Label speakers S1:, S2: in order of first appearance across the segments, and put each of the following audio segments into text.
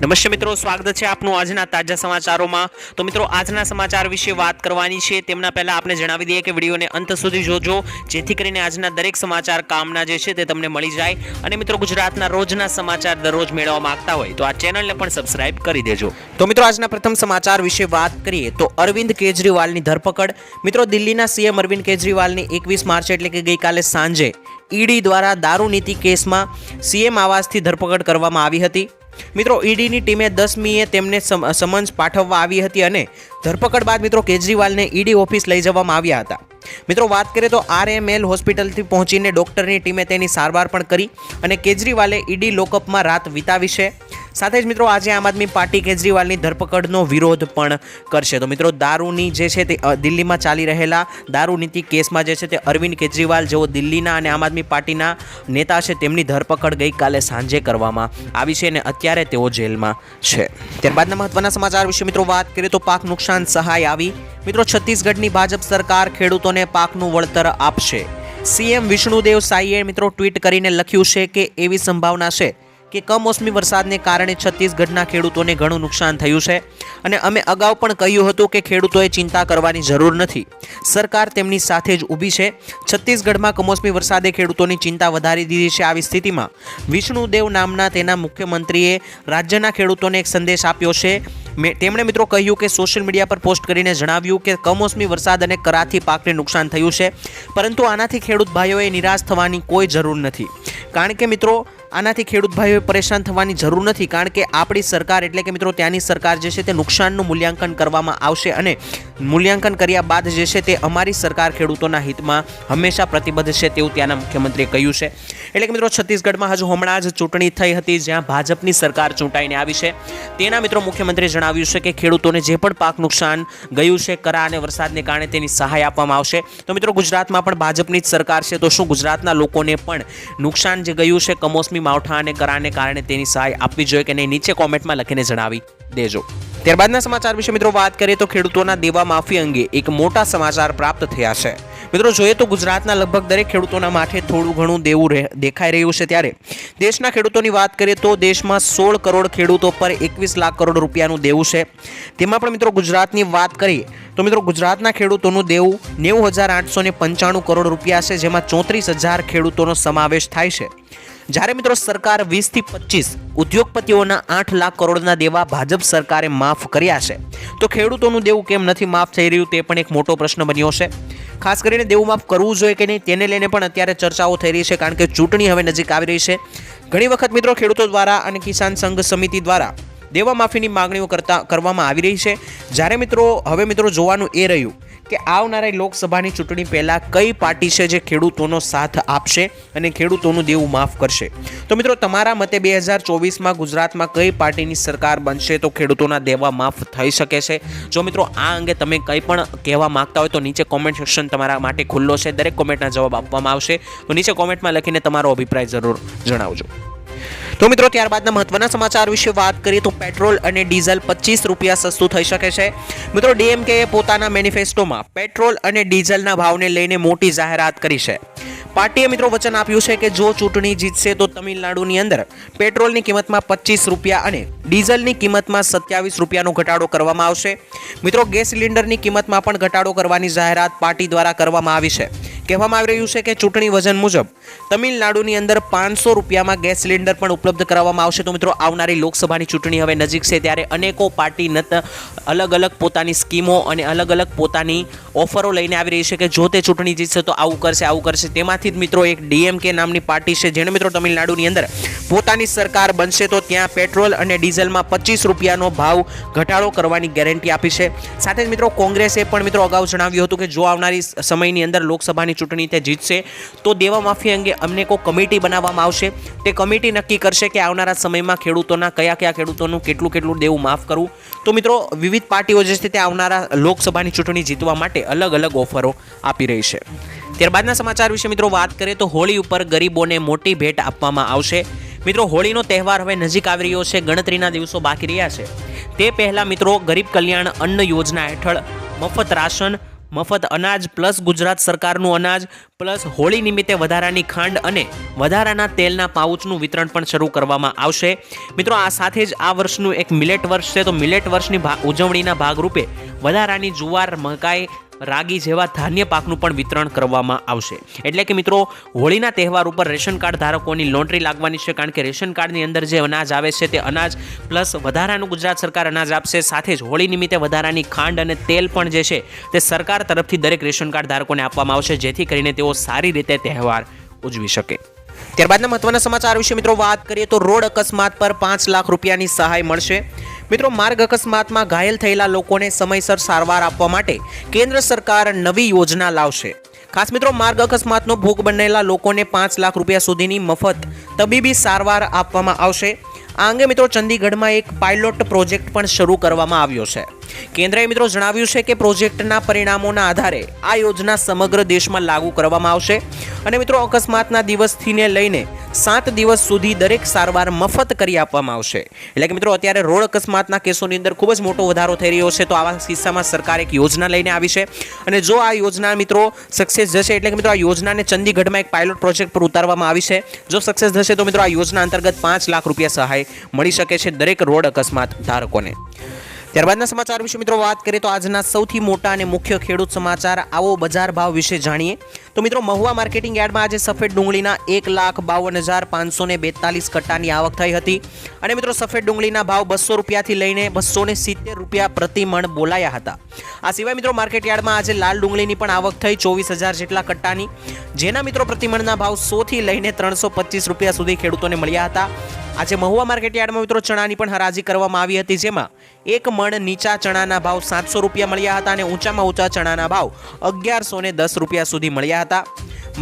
S1: નમસ્તે મિત્રો, સ્વાગત છે આપનું આજના તાજા સમાચારોમાં. તો મિત્રો, આજના સમાચાર વિશે વાત કરવાની છે. તેમના પહેલા આપણે જણાવી દઈએ કે વિડીયોને અંત સુધી જોજો, જેથી કરીને આજના દરેક સમાચાર કામના જે છે તે તમને મળી જાય. અને મિત્રો, ગુજરાતના રોજના સમાચાર દરરોજ મેળવવા માંગતા હોય તો આ ચેનલને પણ સબસ્ક્રાઇબ કરી દેજો. તો મિત્રો, આજના પ્રથમ સમાચાર વિશે વાત કરીએ તો અરવિંદ કેજરીવાલની ધરપકડ. મિત્રો, દિલ્હીના સીએમ અરવિંદ કેજરીવાલની એકવીસ માર્ચ એટલે કે ગઈકાલે સાંજે ઈડી દ્વારા દારૂ નીતિ કેસમાં સીએમ આવાસથી ધરપકડ કરવામાં આવી હતી. મિત્રો ઈડીની ટીમે દસમીએ તેમને સમન્સ પાઠવવા આવી હતી અને ધરપકડ બાદ મિત્રો કેજરીવાલને ઈડી ઓફિસ લઈ જવામાં આવ્યા હતા. મિત્રો વાત કરીએ તો આરએમએલ હોસ્પિટલથી પહોંચીને ડોક્ટરની ટીમે તેની સારવાર પણ કરી અને કેજરીવાલે ઈડી લોકઅપમાં રાત વિતાવી છે. સાથે જ મિત્રો આજે આમ આદમી પાર્ટી કેજરીવાલની ધરપકડનો વિરોધ પણ કરશે. તો મિત્રો દારૂની જે છે તે દિલ્હીમાં ચાલી રહેલા દારૂ નીતિ કેસમાં જે છે તે અરવિંદ કેજરીવાલ જેઓ દિલ્હીના અને આમ આદમી પાર્ટીના નેતા છે તેમની ધરપકડ ગઈકાલે સાંજે કરવામાં આવી છે અને અત્યારે તેઓ જેલમાં છે. ત્યારબાદના મહત્વના સમાચાર વિશે મિત્રો વાત કરીએ તો પાક નુકસાન સહાય આવી. મિત્રો, છત્તીસગઢની ભાજપ સરકાર ખેડૂતોને પાકનું વળતર આપશે. સીએમ વિષ્ણુદેવ સાઈએ મિત્રો ટ્વીટ કરીને લખ્યું છે કે એવી સંભાવના છે કે કમોસમી વરસાદને કારણે છત્તીસગઢના ખેડૂતોને ઘણું નુકસાન થયું છે. અને અમે અગાઉ પણ કહ્યું હતું કે ખેડૂતોએ ચિંતા કરવાની જરૂર નથી. સરકાર તેમની સાથે જ ઊભી છે. છત્તીસગઢમાં કમોસમી વરસાદે ખેડૂતોની ચિંતા વધારી દીધી છે આવી સ્થિતિમાં. વિષ્ણુદેવ નામના તેના મુખ્યમંત્રીએ રાજ્યના ખેડૂતોને એક સંદેશ આપ્યો છે. તેમણે મિત્રો કહ્યું કે સોશિયલ મીડિયા પર પોસ્ટ કરીને જણાવ્યું કે કમોસમી વરસાદ અને કરાથી પાકને નુકસાન થયું છે. પરંતુ આનાથી ખેડૂત ભાઈઓએ નિરાશ થવાની કોઈ જરૂર નથી. કારણ કે મિત્રો આનાથી ખેડૂત ભાઈઓએ પરેશાન થવાની જરૂર નથી, કારણ કે આપણી સરકાર એટલે કે મિત્રો ત્યાંની સરકાર જે છે તે નુકસાનનું મૂલ્યાંકન કરવામાં આવશે અને મૂલ્યાંકન કર્યા બાદ જે છે તે અમારી સરકાર ખેડૂતોના હિતમાં હંમેશા પ્રતિબદ્ધ છે તેવું ત્યાંના મુખ્યમંત્રીએ કહ્યું છે. એટલે કે મિત્રો છત્તીસગઢમાં હજુ હમણાં જ ચૂંટણી થઈ હતી, જ્યાં ભાજપની સરકાર ચૂંટાઈને આવી છે. તેના મિત્રો મુખ્યમંત્રીએ જણાવ્યું છે કે ખેડૂતોને જે પણ પાક નુકસાન ગયું છે, કરા અને વરસાદને કારણે તેની સહાય આપવામાં આવશે. તો મિત્રો ગુજરાતમાં પણ ભાજપની જ સરકાર છે, તો શું ગુજરાતના લોકોને પણ નુકસાન જે ગયું છે, કમોસમી માવઠા અને કરાને કારણે તેની સહાય આપવી જોઈએ કે નહીં, નીચે કોમેન્ટમાં લખીને જણાવી દેજો. ત્યારબાદના સમાચાર વિશે મિત્રો વાત કરીએ તો ખેડૂતોના દેવા માફી અંગે એક મોટા સમાચાર પ્રાપ્ત થયા છે. મિત્રો જોઈએ તો ગુજરાતના લગભગ દરેક ખેડૂતોના માથે થોડું ઘણું દેવું રહે- દેખાઈ રહ્યું છે ત્યારે. દેશના ખેડૂતોની વાત કરીએ તો દેશમાં સોળ કરોડ ખેડૂતો પર એકવીસ લાખ કરોડ રૂપિયાનું દેવું છે. તેમાં પણ મિત્રો ગુજરાતની વાત કરીએ તો મિત્રો ગુજરાતના ખેડૂતોનું દેવું નેવું હજાર આઠસો પંચાણું કરોડ રૂપિયા છે, જેમાં ચોત્રીસ હજાર ખેડૂતોનો સમાવેશ થાય છે. જ્યારે મિત્રો સરકાર વીસથી પચીસ, ઉદ્યોગપતિઓના આઠ લાખ કરોડના દેવા ભાજપ સરકારે માફ કર્યા છે. તો ખેડૂતોનું દેવું કેમ નથી માફ થઈ રહ્યું તે પણ એક મોટો પ્રશ્ન બન્યો છે. ખાસ કરીને દેવું માફ કરવું જોઈએ કે નહીં તેને લઈને પણ અત્યારે ચર્ચાઓ થઈ રહી છે કારણ કે ચૂંટણી હવે નજીક આવી રહી છે. ઘણી વખત મિત્રો ખેડૂતો દ્વારા અને કિસાન સંઘ સમિતિ દ્વારા દેવા માફીની માગણીઓ કરતા કરવામાં આવી રહી છે. જ્યારે મિત્રો, હવે મિત્રો જોવાનું એ રહ્યું કે આવનારી લોકસભાની ચૂંટણી પહેલાં કઈ પાર્ટી છે જે ખેડૂતોનો સાથ આપશે અને ખેડૂતોનું દેવું માફ કરશે? તો મિત્રો, તમારા મતે બે હજાર ચોવીસમાં ગુજરાતમાં કઈ પાર્ટીની સરકાર બનશે તો ખેડૂતોના દેવા માફ થઈ શકે છે? જો મિત્રો, આ અંગે તમે કંઈ પણ કહેવા માંગતા હોય તો નીચે કોમેન્ટ સેક્શન તમારા માટે ખુલ્લો છે. દરેક કોમેન્ટના જવાબ આપવામાં આવશે. તો નીચે કોમેન્ટમાં લખીને તમારો અભિપ્રાય જરૂર જણાવજો. તો મિત્રો, ત્યારબાદના મહત્વના સમાચાર વિશે વાત કરીએ તો પેટ્રોલ અને ડીઝલ પચીસ રૂપિયા સસ્તું થઈ શકે છે. મિત્રો, ડીએમકેએ પોતાના મેનિફેસ્ટોમાં પેટ્રોલ અને ડીઝલના ભાવને લઈને મોટી જાહેરાત કરી છે. પાર્ટીએ મિત્રો વચન આપ્યું છે કે જો ચૂંટણી જીતશે તો તમિલનાડુની અંદર પેટ્રોલની કિંમતમાં પચીસ રૂપિયા અને ડીઝલની કિંમતમાં સત્યાવીસ રૂપિયાનો ઘટાડો કરવામાં આવશે. મિત્રો, ગેસ સિલિન્ડરની કિંમતમાં પણ ઘટાડો કરવાની જાહેરાત પાર્ટી દ્વારા કરવામાં આવી છે. કહેવામાં આવી રહ્યું છે કે ચૂંટણી વજન મુજબ તમિલનાડુની અંદર પાંચસો રૂપિયામાં ગેસ સિલિન્ડર પણ ઉપલબ્ધ કરાવવામાં આવશે. તો મિત્રો, આવનારી લોકસભાની ચૂંટણી હવે નજીક છે ત્યારે અનેકો પાર્ટી અલગ અલગ પોતાની સ્કીમો અને અલગ અલગ પોતાની ઓફરો લઈને આવી રહી છે કે જો તે ચૂંટણી જીતશે તો આવું કરશે આવું કરશે. તેમાંથી જ મિત્રો એક ડીએમકે નામની પાર્ટી છે, જેણે મિત્રો તમિલનાડુની અંદર પોતાની સરકાર બનશે તો ત્યાં પેટ્રોલ અને ડીઝલમાં પચીસ રૂપિયાનો ભાવ ઘટાડો કરવાની ગેરંટી આપી છે. સાથે જ મિત્રો, કોંગ્રેસે પણ મિત્રો અગાઉ જણાવ્યું હતું કે જો આવનારી સમયની અંદર લોકસભાની ચૂંટણી તે જીતશે. તો દેવા માફી અંગે અમને કોઈ કમિટી બનાવવામાં આવશે? તે કમિટી નક્કી કરશે કે આવનારા સમયમાં ખેડૂતોના કયા કયા ખેડૂતોનું કેટલું કેટલું દેવું માફ કરવું. તો મિત્રો, વિવિધ પાર્ટીઓ જે છે તે આવનારા લોકસભાની ચૂંટણી જીતવા માટે અલગ અલગ ઓફરો આપી રહી છે. ત્યારબાદના સમાચાર વિશે મિત્રો વાત કરીએ તો હોળી ઉપર ગરીબોને મોટી ભેટ આપવામાં આવશે. મિત્રો, હોળીનો તહેવાર હવે નજીક આવી રહ્યો છે, ગણતરીના દિવસો બાકી રહ્યા છે. તે પહેલાં મિત્રો, ગરીબ કલ્યાણ અન્ન યોજના હેઠળ મફત રાશન મફત અનાજ પ્લસ ગુજરાત સરકારનું અનાજ પ્લસ હોળી નિમિત્તે વધારાની ખાંડ અને વધારાના તેલના પાઉચનું વિતરણ પણ શરૂ કરવામાં આવશે. મિત્રો, આ સાથે જ આ વર્ષનું એક મિલેટ વર્ષ છે. તો મિલેટ વર્ષની ઉજવણીના ભાગરૂપે વધારાની જુવાર, મકાઈ રાગી જેવા ધાન્ય પાકનું પણ વિતરણ કરવામાં આવશે. એટલે કે મિત્રો, હોળીના તહેવાર ઉપર રેશન કાર્ડ ધારકોની લોન્ડ્રી લાગવાની છે કારણ કે રેશન કાર્ડની અંદર જે અનાજ આવે છે તે અનાજ પ્લસ વધારાનું ગુજરાત સરકાર અનાજ આપશે. સાથે જ હોળી નિમિત્તે વધારાની ખાંડ અને તેલ પણ જે છે તે સરકાર તરફથી દરેક રેશન કાર્ડ ધારકોને આપવામાં આવશે, જેથી કરીને તેઓ સારી રીતે તહેવાર ઉજવી શકે. ત્યારબાદના મહત્વના સમાચાર વિશે મિત્રો વાત કરીએ તો રોડ અકસ્માત પર પાંચ લાખ રૂપિયાની સહાય મળશે. મિત્રો, માર્ગ અકસ્માતમાં ઘાયલ થયેલા લોકોને સમયસર સારવાર આપવા માટે કેન્દ્ર સરકાર નવી યોજના લાવશે. ખાસ મિત્રો, માર્ગ અકસ્માતનો ભોગ બનેલા લોકોને પાંચ લાખ રૂપિયા સુધીની મફત તબીબી સારવાર આપવામાં આવશે. આ અંગે મિત્રો, ચંદીગઢમાં એક પાયલોટ પ્રોજેક્ટ પણ શરૂ કરવામાં આવ્યો છે. કેન્દ્રએ મિત્રો જણાવ્યું છે કે પ્રોજેક્ટના પરિણામોના આધારે આ યોજના સમગ્ર દેશમાં લાગુ કરવામાં આવશે. અને મિત્રો, અકસ્માતના દિવસથીને લઈને સાત દિવસ સુધી દરેક સારવાર મફત કરી આપવામાં આવશે. એટલે કે મિત્રો, અત્યારે રોડ અકસ્માતના કેસોની અંદર ખૂબ જ મોટો વધારો થઈ રહ્યો છે, તો આવા કિસ્સામાં સરકાર એક યોજના લઈને આવી છે. અને જો આ યોજના મિત્રો સક્સેસ જશે, એટલે કે મિત્રો આ યોજનાને ચંદીગઢમાં એક પાયલોટ પ્રોજેક્ટ પર ઉતારવામાં આવી છે. જો સક્સેસ થશે, તો મિત્રો આ યોજના અંતર્ગત પાંચ લાખ રૂપિયા સહાય મળી શકે છે દરેક રોડ અકસ્માત ધારકોને. ત્યારબાદના સમાચાર વિશે મિત્રો વાત કરીએ તો આજના સૌથી મોટા અને મુખ્ય ખેડૂત સમાચાર આવો બજાર ભાવ વિશે જાણીએ. તો મિત્રો, મહુવા માર્કેટિંગ યાર્ડમાં આજે સફેદ ડુંગળીના એક લાખ બાવન હજાર પાંચસો ને બેતાલીસ કટ્ટાની આવક થઈ હતી. અને મિત્રો, સફેદ ડુંગળીના ભાવ બસો રૂપિયાથી લઈને બસો ને સિત્તેર રૂપિયા પ્રતિ મણ બોલાયા હતા. આ સિવાય મિત્રો, માર્કેટ યાર્ડમાં આજે લાલ ડુંગળીની પણ આવક થઈ ચોવીસ હજાર જેટલા કટ્ટાની. જેના મિત્રો પ્રતિમણના ભાવ સોથી લઈને ત્રણસો પચીસ રૂપિયા સુધી ખેડૂતોને મળ્યા હતા. આજે મહુવા માર્કેટ યાર્ડમાં મિત્રો ચણાની પણ હરાજી કરવામાં આવી હતી, જેમાં એક મણ નીચા ચણાના ભાવ સાતસો રૂપિયા મળ્યા હતા અને ઊંચામાં ઊંચા ચણાના ભાવ અગિયારસો ને દસ રૂપિયા સુધી મળ્યા હતા.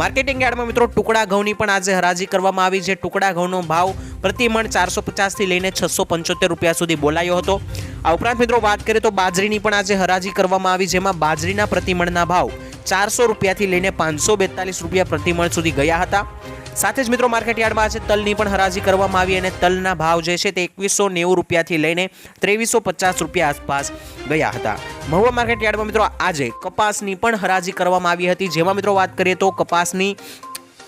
S1: માર્કેટિંગ યાર્ડમાં મિત્રો ટુકડા ઘઉંની પણ આજે હરાજી કરવામાં આવી છે. ટુકડા ઘઉંનો ભાવ પ્રતિ મણ ચારસો પચાસથી લઈને છસો પંચોતેર રૂપિયા સુધી બોલાયો હતો. આ ઉપરાંત મિત્રો વાત કરીએ તો બાજરીની પણ આજે હરાજી કરવામાં આવી, જેમાં બાજરીના પ્રતિમણના ભાવ ચારસો રૂપિયાથી લઈને પાંચસો બેતાલીસ રૂપિયા પ્રતિમણ સુધી ગયા હતા. સાથે જ મિત્રો માર્કેટ યાર્ડમાં આજે તલની પણ હરાજી કરવામાં આવી અને તલના ભાવ જે છે તે એકવીસો નેવું રૂપિયાથી લઈને ત્રેવીસો પચાસ રૂપિયા આસપાસ ગયા હતા. મહુવા માર્કેટ યાર્ડમાં મિત્રો આજે કપાસની પણ હરાજી કરવામાં આવી હતી. જેમાં મિત્રો વાત કરીએ તો કપાસની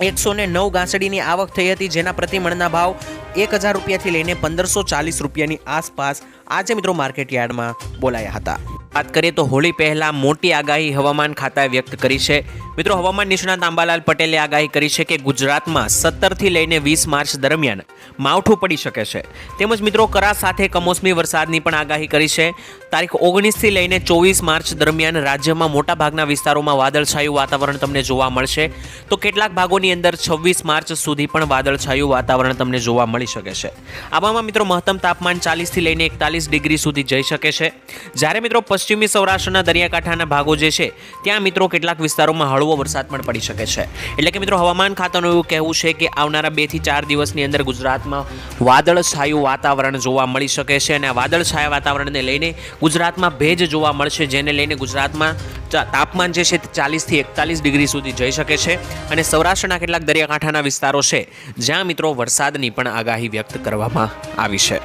S1: એકસો ને નવ ગાંસડીની આવક થઈ હતી, જેના પ્રતિમણના ભાવ એક હજાર રૂપિયાથી લઈને પંદરસો ચાલીસ રૂપિયાની આસપાસ આજે મિત્રો માર્કેટ યાર્ડમાં બોલાયા હતા. વાત કરીએ તો હોળી પહેલાં મોટી આગાહી હવામાન ખાતાએ વ્યક્ત કરી છે. મિત્રો હવામાન નિષ્ણાત આંબાલાલ પટેલે આગાહી કરી છે કે ગુજરાતમાં સત્તરથી લઈને વીસ માર્ચ દરમિયાન માવઠું પડી શકે છે. તેમજ મિત્રો કરા સાથે કમોસમી વરસાદની પણ આગાહી કરી છે. તારીખ ઓગણીસથી લઈને ચોવીસ માર્ચ દરમિયાન રાજ્યમાં મોટાભાગના વિસ્તારોમાં વાદળછાયું વાતાવરણ તમને જોવા મળશે. તો કેટલાક ભાગોની અંદર છવ્વીસ માર્ચ સુધી પણ વાદળછાયું વાતાવરણ તમને જોવા મળી શકે છે. આવામાં મિત્રો મહત્તમ તાપમાન ચાલીસથી લઈને એકતાલીસ ડિગ્રી સુધી જઈ શકે છે. જ્યારે મિત્રો પશ્ચિમી સૌરાષ્ટ્રના દરિયાકાંઠાના ભાગો જે છે, ત્યાં મિત્રો કેટલાક વિસ્તારોમાં હળવો વરસાદ પણ પડી શકે છે. એટલે કે મિત્રો હવામાન ખાતાનું એવું કહેવું છે કે આવનારા બેથી ચાર દિવસની અંદર ગુજરાતમાં વાદળછાયું વાતાવરણ જોવા મળી શકે છે અને આ વાદળછાયા વાતાવરણને લઈને ગુજરાતમાં ભેજ જોવા મળશે, જેને લઈને ગુજરાતમાં તાપમાન જે છે તે ચાલીસથી એકતાલીસ ડિગ્રી સુધી જઈ શકે છે અને સૌરાષ્ટ્રના કેટલાક દરિયાકાંઠાના વિસ્તારો છે, જ્યાં મિત્રો વરસાદની પણ આગાહી વ્યક્ત કરવામાં આવી છે.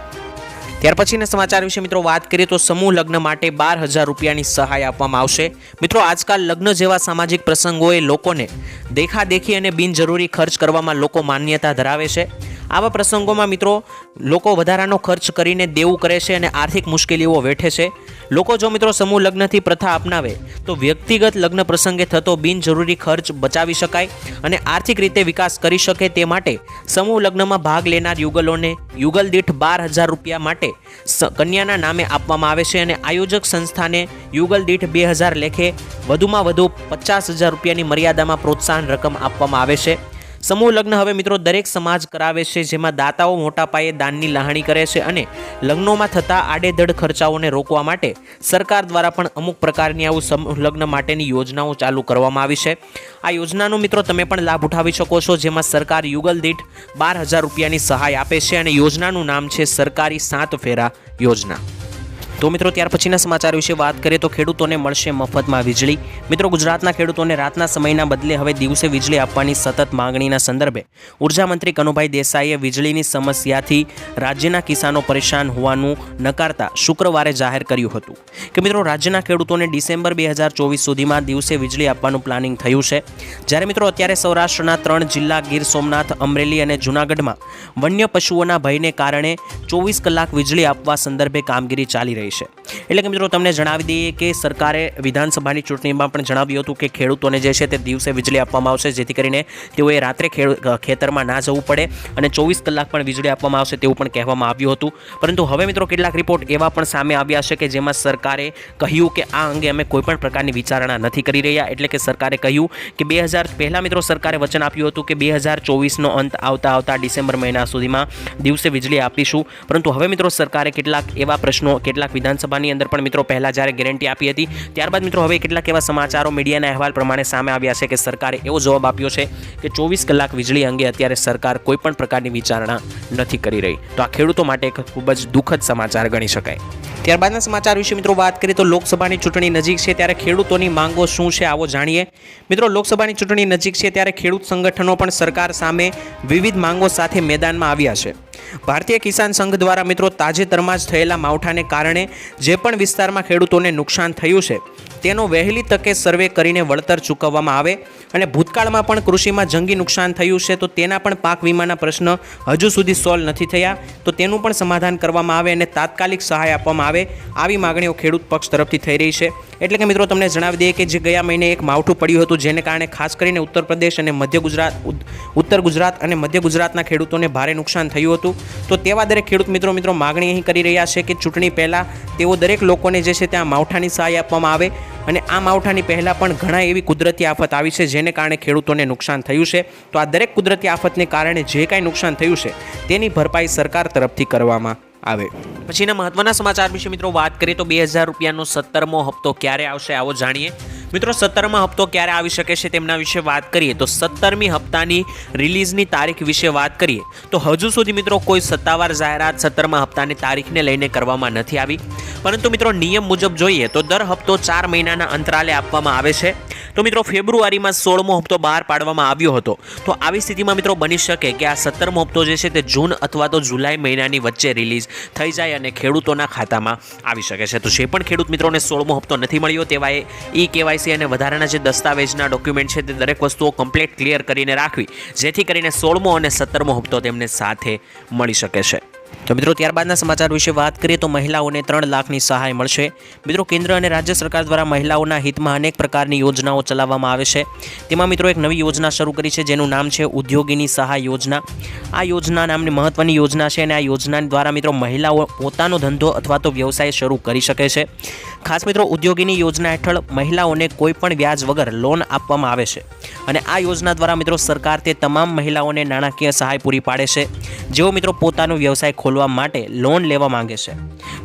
S1: ત્યાર પછીના સમાચાર વિશે મિત્રો વાત કરીએ તો સમૂહ લગ્ન માટે બાર હજાર રૂપિયાની સહાય આપવામાં આવશે. મિત્રો આજકાલ લગ્ન જેવા સામાજિક પ્રસંગોએ લોકોને દેખાદેખી અને બિનજરૂરી ખર્ચ કરવામાં લોકો માન્યતા ધરાવે છે. આવા પ્રસંગોમાં મિત્રો લોકો વધારાનો ખર્ચ કરીને દેવું કરે છે અને આર્થિક મુશ્કેલીઓ વેઠે છે. લોકો જો મિત્રો સમૂહ લગ્નથી પ્રથા અપનાવે તો વ્યક્તિગત લગ્ન પ્રસંગે થતો બિનજરૂરી ખર્ચ બચાવી શકાય અને આર્થિક રીતે વિકાસ કરી શકે તે માટે સમૂહ લગ્નમાં ભાગ લેનાર યુગલોને યુગલ દીઠ બાર હજાર રૂપિયા માટે કન્યાના નામે આપવામાં આવે છે અને આયોજક સંસ્થાને યુગલ દીઠ બે હજાર લેખે વધુમાં વધુ પચાસ હજાર રૂપિયાની મર્યાદામાં પ્રોત્સાહન રકમ આપવામાં આવે છે. સમૂહ લગ્ન હવે મિત્રો દરેક સમાજ કરાવે છે, જેમાં દાતાઓ મોટા પાયે દાનની લાહણી કરે છે અને લગ્નોમાં થતા આડેધડ ખર્ચાઓને રોકવા માટે સરકાર દ્વારા પણ અમુક પ્રકારની આવું સમૂહ લગ્ન માટેની યોજનાઓ ચાલુ કરવામાં આવી છે. આ યોજનાનો મિત્રો તમે પણ લાભ ઉઠાવી શકો છો, જેમાં સરકાર યુગલ દીઠ બાર હજાર રૂપિયાની સહાય આપે છે અને યોજનાનું નામ છે સરકારી સાત ફેરા યોજના. તો મિત્રો, ત્યાર પછીના સમાચાર વિશે વાત કરીએ તો ખેડૂતોને મળશે મફતમાં વીજળી. મિત્રો, ગુજરાતના ખેડૂતોને રાતના સમયના બદલે હવે દિવસે વીજળી આપવાની સતત માંગણીના સંદર્ભે ઊર્જા મંત્રી કનુભાઈ દેસાઈએ વીજળીની સમસ્યાથી રાજ્યના કિસાનો પરેશાન હોવાનું નકારતા શુક્રવારે જાહેર કર્યું હતું. કે મિત્રો, રાજ્યના ખેડૂતોને ડિસેમ્બર બે હજાર ચોવીસ સુધીમાં દિવસે વીજળી આપવાનું પ્લાનિંગ થયું છે. જ્યારે મિત્રો, અત્યારે સૌરાષ્ટ્રના ત્રણ જિલ્લા ગીર સોમનાથ, અમરેલી અને જૂનાગઢમાં વન્ય પશુઓના ભયને કારણે ચોવીસ કલાક વીજળી આપવા સંદર્ભે કામગીરી ચાલી રહી છે. એટલે કે મિત્રો, તમને જણાવી દઈએ કે સરકારે વિધાનસભાની ચૂંટણીમાં પણ જણાવ્યું હતું કે ખેડૂતોને જે છે તે દિવસે વીજળી આપવામાં આવશે, જેથી કરીને તેઓએ રાત્રે ખેતરમાં ના જવું પડે અને ચોવીસ કલાક પણ વીજળી આપવામાં આવશે તેવું પણ કહેવામાં આવ્યું હતું. પરંતુ હવે મિત્રો, કેટલાક રિપોર્ટ એવા પણ સામે આવ્યા છે કે જેમાં સરકારે કહ્યું કે આ અંગે અમે કોઈપણ પ્રકારની વિચારણા નથી કરી રહ્યા. એટલે કે સરકારે કહ્યું કે બે હજાર, પહેલાં મિત્રો સરકારે વચન આપ્યું હતું કે બે હજાર ચોવીસનો અંત આવતા આવતા ડિસેમ્બર મહિના સુધીમાં દિવસે વીજળી આપીશું. પરંતુ હવે મિત્રો, સરકારે કેટલાક એવા પ્રશ્નો, કેટલાક વિધાનસભાની અંદર પણ મિત્રો પહેલાં જ્યારે ગેરંટી આપી હતી, ત્યારબાદ મિત્રો હવે કેટલાક એવા સમાચારો મીડિયાના અહેવાલ પ્રમાણે સામે આવ્યા છે કે સરકારે એવો જવાબ આપ્યો છે કે ચોવીસ કલાક વીજળી અંગે અત્યારે સરકાર કોઈપણ પ્રકારની વિચારણા નથી કરી રહી. તો આ ખેડૂતો માટે એક ખૂબ જ દુઃખદ સમાચાર ગણી શકાય. ત્યારબાદના સમાચાર વિશે મિત્રો વાત કરીએ તો લોકસભાની ચૂંટણી નજીક છે ત્યારે ખેડૂતોની માંગો શું છે આવો જાણીએ. મિત્રો લોકસભાની ચૂંટણી નજીક છે ત્યારે ખેડૂત સંગઠનો પણ સરકાર સામે વિવિધ માંગો સાથે મેદાનમાં આવ્યા છે. ભારતીય કિસાન સંઘ દ્વારા મિત્રો તાજેતરમાં જ થયેલા માવઠાને કારણે જે પણ વિસ્તારમાં ખેડૂતોને નુકસાન થયું છે તેનો વહેલી તકે સર્વે કરીને વળતર ચૂકવવામાં આવે અને ભૂતકાળમાં પણ કૃષિમાં જંગી નુકસાન થયું છે, તો તેના પણ પાક વીમાના પ્રશ્ન હજુ સુધી સોલ્વ નથી થયા. તો તેનું પણ સમાધાન કરવામાં આવે અને તાત્કાલિક સહાય આપવામાં આવે આવી માગણીઓ ખેડૂત પક્ષ તરફથી થઈ રહી છે. એટલે કે મિત્રો, તમને જણાવી દઈએ કે જે ગયા મહિને એક માવઠું પડ્યું હતું, જેને કારણે ખાસ કરીને ઉત્તર પ્રદેશ અને મધ્ય ગુજરાત ઉત્તર ગુજરાત અને મધ્ય ગુજરાતના ખેડૂતોને ભારે નુકસાન થયું હતું. તો તેવા દરેક ખેડૂત મિત્રો મિત્રો માગણી અહીં કરી રહ્યા છે કે ચૂંટણી પહેલાં તેઓ દરેક લોકોને જે છે ત્યાં માવઠાની સહાય આપવામાં આવે. અને આ માવઠાની પહેલાં પણ ઘણા એવી કુદરતી આફત આવી છે, જેને કારણે ખેડૂતોને નુકસાન થયું છે. તો આ દરેક કુદરતી આફતને કારણે જે કાંઈ નુકસાન થયું છે, તેની ભરપાઈ સરકાર તરફથી કરવામાં આવે. પછીના મહત્વના સમાચાર વિશે મિત્રો વાત કરીએ તો બે હજાર રૂપિયાનો સત્તરમો હપ્તો ક્યારે આવશે, આવો જાણીએ. મિત્રો, સત્તરમા હપ્તો ક્યારે આવી શકે છે તેમના વિશે વાત કરીએ તો સત્તરમી હપ્તાની રિલીઝની તારીખ વિશે વાત કરીએ તો હજુ સુધી મિત્રો કોઈ સત્તાવાર જાહેરાત સત્તરમા હપ્તાની તારીખને લઈને કરવામાં નથી આવી. પરંતુ મિત્રો, નિયમ મુજબ જોઈએ તો દર હપ્તો ચાર મહિનાના અંતરાલે આપવામાં આવે છે. તો મિત્રો, ફેબ્રુઆરીમાં સોળમો હપ્તો બહાર પાડવામાં આવ્યો હતો. તો આવી સ્થિતિમાં મિત્રો બની શકે કે આ સત્તરમો હપ્તો જે છે તે જૂન અથવા તો જુલાઈ મહિનાની વચ્ચે રિલીઝ થઈ જાય અને ખેડૂતોના ખાતામાં આવી શકે છે. તો જે પણ ખેડૂત મિત્રોને સોળમો હપ્તો નથી મળ્યો તેવાએ ઈ કેવાયસી અને વધારાના જે દસ્તાવેજના ડોક્યુમેન્ટ છે તે દરેક વસ્તુઓ કમ્પ્લીટ ક્લિયર કરીને રાખવી, જેથી કરીને સોળમો અને સત્તરમો હપ્તો તેમને સાથે મળી શકે છે. તો મિત્રો, ત્યારબાદના સમાચાર વિશે વાત કરીએ તો મહિલાઓને ત્રણ લાખની સહાય મળશે. મિત્રો, કેન્દ્ર અને રાજ્ય સરકાર દ્વારા મહિલાઓના હિતમાં અનેક પ્રકારની યોજનાઓ ચલાવવામાં આવે છે. તેમાં મિત્રો એક નવી યોજના શરૂ કરી છે, જેનું નામ છે ઉદ્યોગીની સહાય યોજના. આ યોજના નામની મહત્વની યોજના છે અને આ યોજના દ્વારા મિત્રો મહિલાઓ પોતાનો ધંધો અથવા તો વ્યવસાય શરૂ કરી શકે છે. ખાસ મિત્રો, ઉદ્યોગીની યોજના હેઠળ મહિલાઓને કોઈ પણ વ્યાજ વગર લોન આપવામાં આવે છે. અને આ યોજના દ્વારા મિત્રો, સરકાર તે તમામ મહિલાઓને નાણાકીય સહાય પૂરી પાડે છે. જેઓ મિત્રો, પોતાનો વ્યવસાય ખોલવા માટે લોન લેવા માંગે છે.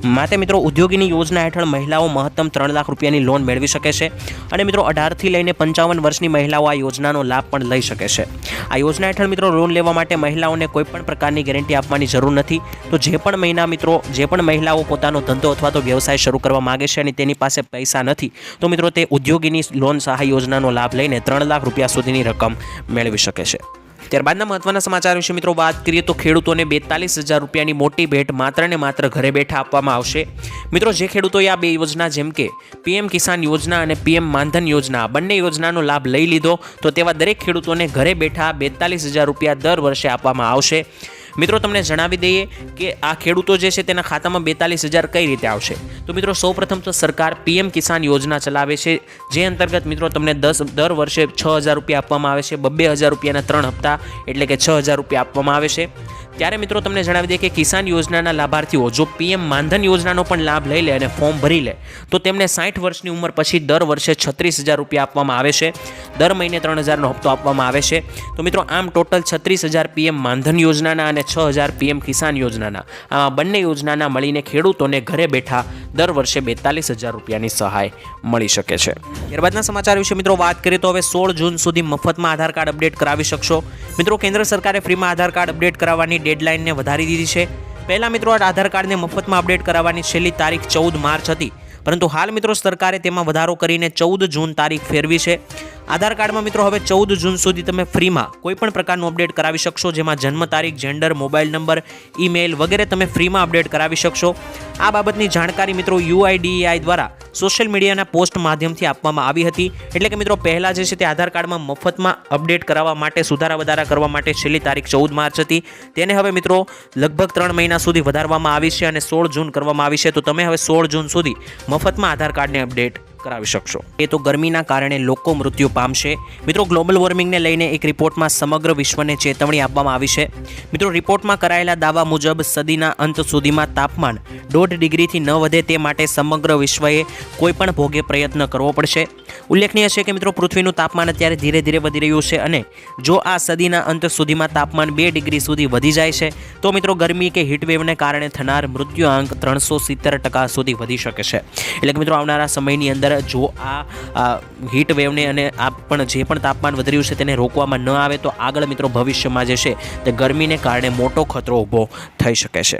S1: માટે મિત્રો, ઉદ્યોગીની યોજના હેઠળ મહિલાઓ મહત્તમ ત્રણ લાખ રૂપિયાની લોન મેળવી શકે છે. અને મિત્રો, અઢારથી લઈને પંચાવન વર્ષની મહિલાઓ આ યોજનાનો લાભ પણ લઈ શકે છે. આ યોજના હેઠળ મિત્રો લોન લેવા માટે મહિલાઓને કોઈ પણ પ્રકારની ગેરંટી આપવાની જરૂર નથી. તો જે પણ મહિના મિત્રો, જે પણ મહિલાઓ પોતાનો ધંધો અથવા તો વ્યવસાય શરૂ કરવા માગે છે અને તેની પાસે પૈસા નથી. તો મિત્રો તે ઉદ્યોગીની લોન સહાય યોજનાનો લાભ લઈને ત્રણ લાખ રૂપિયા સુધીની રકમ મેળવી શકે છે. ત્યારબાદના મહત્વના સમાચાર વિશે મિત્રો વાત કરીએ તો ખેડૂતોને બેતાલીસ હજાર રૂપિયાની મોટી ભેટ માત્ર ને માત્ર ઘરે બેઠા આપવામાં આવશે. મિત્રો જે ખેડૂતોએ આ બે યોજના જેમ કે પીએમ કિસાન યોજના અને પીએમ માનધન યોજના બંને યોજનાનો લાભ લઈ લીધો, તો તેવા દરેક ખેડૂતોને ઘરે બેઠા બેતાલીસ હજાર રૂપિયા દર વર્ષે આપવામાં આવશે. મિત્રો, તમને જણાવી દઈએ કે આ ખેડૂતો જે છે તેના ખાતામાં બેતાલીસ હજાર કઈ રીતે આવશે? તો મિત્રો, સૌપ્રથમ તો સરકાર પીએમ કિસાન યોજના ચલાવે છે, જે અંતર્ગત મિત્રો તમને દસ, દર વર્ષે છ હજાર રૂપિયા આપવામાં આવે છે, બબ્બે હજાર રૂપિયાના ત્રણ હપ્તા એટલે કે છ હજાર રૂપિયા આપવામાં આવે છે. ત્યારે મિત્રો તમને જણાવી દે કે કિસાન યોજનાના લાભાર્થીઓ, જો પીએમ માનધન યોજનાનો પણ લાભ લઈ લે અને ફોર્મ ભરી લે, તો તેમને સાઠ વર્ષની ઉંમર પછી દર વર્ષે છત્રીસ હજાર રૂપિયા આપવામાં આવે છે. દર મહિને ત્રણ હજારનો હપ્તો આપવામાં આવે છે. તો મિત્રો, આમ ટોટલ છત્રીસ હજાર પીએમ માનધન યોજનાના અને છ હજાર પીએમ કિસાન યોજનાના. આ બંને યોજનાના મળીને ખેડૂતોને ઘરે બેઠા દર વર્ષે બેતાલીસ હજાર રૂપિયાની સહાય મળી શકે છે. ત્યારબાદના સમાચાર વિશે મિત્રો વાત કરીએ તો હવે સોળ જૂન સુધી મફતમાં આધાર કાર્ડ અપડેટ કરાવી શકશો. મિત્રો, કેન્દ્ર સરકારે ફ્રીમાં આધાર કાર્ડ અપડેટ કરાવવાની ડેડલાઇનને વધારી દીધી છે. પહેલાં મિત્રો આધાર કાર્ડને મફતમાં અપડેટ કરાવવાની છેલ્લી તારીખ ચૌદ માર્ચ હતી. પરંતુ હાલ મિત્રો, સરકારે તેમાં વધારો કરીને ચૌદ જૂન તારીખ ફેરવી છે. આધાર કાર્ડમાં મિત્રો હવે ચૌદ જૂન સુધી તમે ફ્રીમાં કોઈ પણ પ્રકારનું અપડેટ કરાવી શકશો, જેમાં જન્મ તારીખ જેન્ડર મોબાઈલ નંબર ઈમેલ વગેરે તમે ફ્રીમાં અપડેટ કરાવી શકશો. આ બાબતની જાણકારી મિત્રો યુઆઈડીએઆઈ દ્વારા સોશિયલ મીડિયાના પોસ્ટ માધ્યમથી આપવામાં આવી હતી. એટલે કે મિત્રો પહેલાં જે છે તે આધાર કાર્ડમાં મફતમાં અપડેટ કરાવવા માટે, સુધારા વધારા કરવા માટે છેલ્લી તારીખ ચૌદ માર્ચ હતી. તેને હવે મિત્રો લગભગ ત્રણ મહિના સુધી વધારવામાં આવી છે અને સોળ જૂન કરવામાં આવી છે. તો તમે હવે સોળ જૂન સુધી મફતમાં આધાર કાર્ડને અપડેટ કરાવી શકશો. એ તો ગરમીના કારણે લોકો મૃત્યુ પામશે. મિત્રો, ગ્લોબલ વોર્મિંગને લઈને એક રિપોર્ટમાં સમગ્ર વિશ્વને ચેતવણી આપવામાં આવી છે. મિત્રો, રિપોર્ટમાં કરાયેલા દાવા મુજબ સદીના અંત સુધીમાં તાપમાન દોઢ ડિગ્રીથી ન વધે તે માટે સમગ્ર વિશ્વએ કોઈપણ ભોગે પ્રયત્ન કરવો પડશે. ઉલ્લેખનીય છે કે મિત્રો, પૃથ્વીનું તાપમાન અત્યારે ધીરે ધીરે વધી રહ્યું છે અને જો આ સદીના અંત સુધીમાં તાપમાન બે ડિગ્રી સુધી વધી જાય છે, તો મિત્રો, ગરમી કે હીટવેવને કારણે થનાર મૃત્યુઆંક ત્રણસો સિત્તેર ટકા સુધી વધી શકે છે. એટલે કે મિત્રો, આવનારા સમયની અંદર જો આ હીટ વેવને અને આ પણ જે પણ તાપમાન વધી રહ્યું છે તેને રોકવામાં ન આવે તો આગળ મિત્રો ભવિષ્યમાં જે છે તે ગરમીને કારણે મોટો ખતરો ઊભો થઈ શકે છે.